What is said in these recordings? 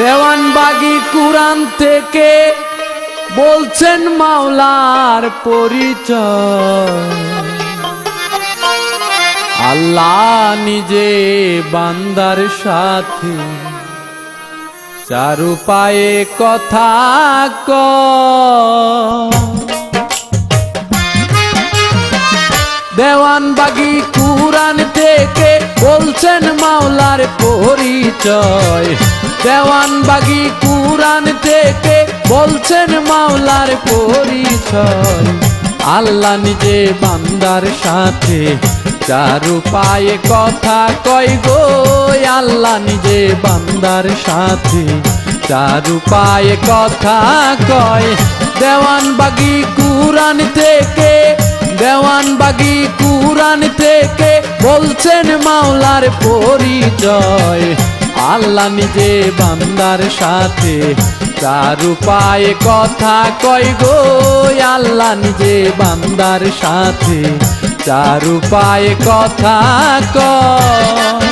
দেওয়ানবাগি কুরআন থেকে বলছেন মাওলার পরিচয়। আল্লাহ নিজে বান্দার সাথে। চারু পায়ে কথা ক দেওয়ানবাগি কুরআন থেকে বলছেন মাওলার পরিচয়। দেওয়ানবাগি কুরআন থেকে বলছেন মাওলার পরিচয়। আল্লাহ নিজে বান্দার সাথে চারু পায়ে কথা কয় গো। আল্লাহ নিজে বান্দার সাথে চারু পায়ে কথা কয়। দেওয়ানবাগি কুরআন থেকে দেওয়ানবাগি কুরআন থেকে বলছেন মাওলার পরিচয়। আল্লাহ নিজে বান্দার সাথে চারু পায়ে কথা কই গো। আল্লাহ নিজে বান্দার সাথে চারু পায়ে কথা কয়।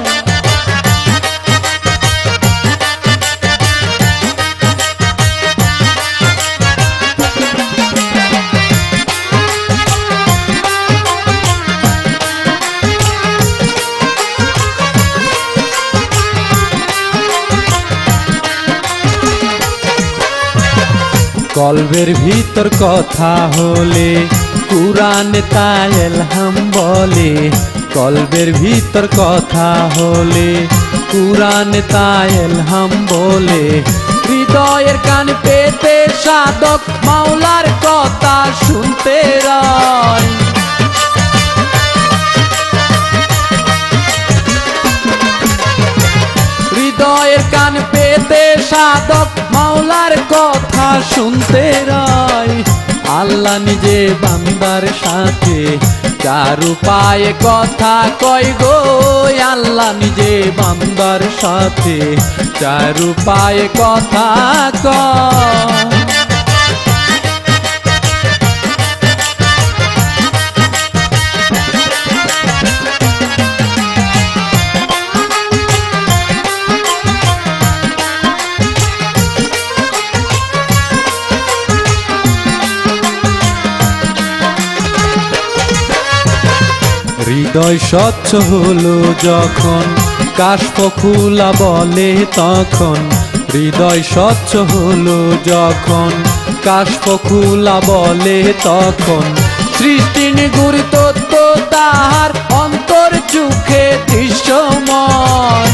কলবের ভিতর কথা হলে, কুরআন তায়েলহাম বলে। কলবের ভিতর কথা হলে, কুরআন তায়েলহাম বলে। হৃদয়ের কান পেতে সাধক মাওলার কথা শুনতে রয়। হৃদয়ের কান পেতে সাধক শুনতে রয়। আল্লাহ নিজে বান্দার সাথে। চারু পায়ে কথা কয় গো, আল্লাহ নিজে বান্দার সাথে। চারু পায়ে কথা কয়। হৃদয় স্বচ্ছ হলো যখন কাশফুলা বলে তখন। হৃদয় স্বচ্ছ হলো যখন কাশফুলা বলে তখন। সৃষ্টির তত্ত্ব তাহার অন্তর চোখে দৃশ্যময়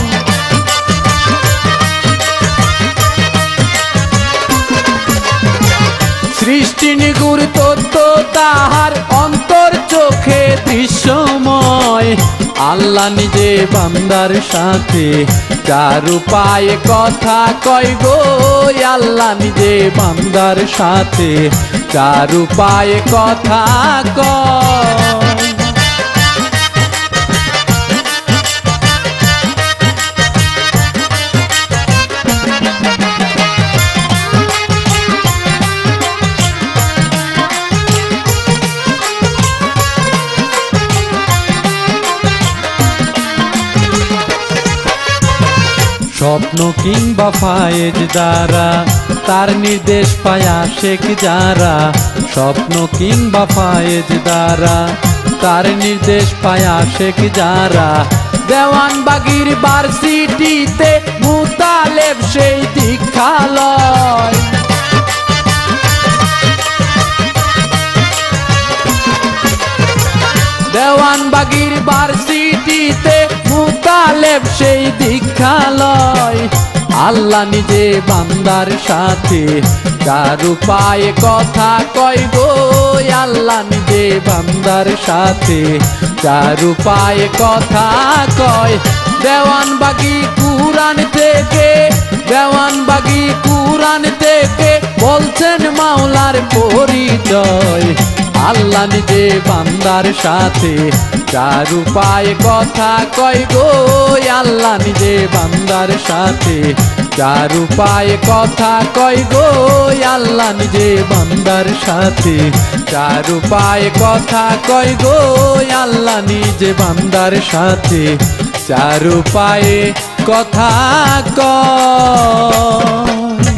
সৃষ্টি নিগুর তত্ত্ব তাহার অন্তর চোখে দৃশ্যময় আল্লাহ নিজে বান্দার সাথে। চারু উপায়ে কথা কয় গো আল্লাহ নিজে বান্দার সাথে। চারু উপায়ে কথা কয় স্বপ্ন কিংবা ফায়েজ দ্বারা, তার নির্দেশ পায়া শেখ যারা। স্বপ্ন কিংবা ফায়েজ দ্বারা, তার নির্দেশ পায়া শেখ যারা। দেওয়ান বাগির ভার্সিটিতে মুতালেব সেই দীক্ষালয়। দেওয়ান বাগির ভার্সিটিতে মুতালেব সেই দীক্ষালয়। আল্লাহ নিজে বান্দার সাথে। চারু পায়ে কথা কয় গো, আল্লাহ নিজে বান্দার সাথে। চারু পায়ে কথা কয়, দেওয়ান বাগি কুরআন থেকে, দেওয়ান বাগি কুরআন থেকে বলছেন মাওলার পরিচয়। আল্লাহ নিজে বান্দার সাথে চারু পায়ে কথা কয় গো, আল্লাহ নিজে বান্দার সাথে। চারু পায়ে কথা কয় গো, আল্লাহ নিজে বান্দার সাথে। চারু পায়ে কথা কয় গো, আল্লাহ নিজে বান্দার সাথে। চারু উপায়ে কথা কয়।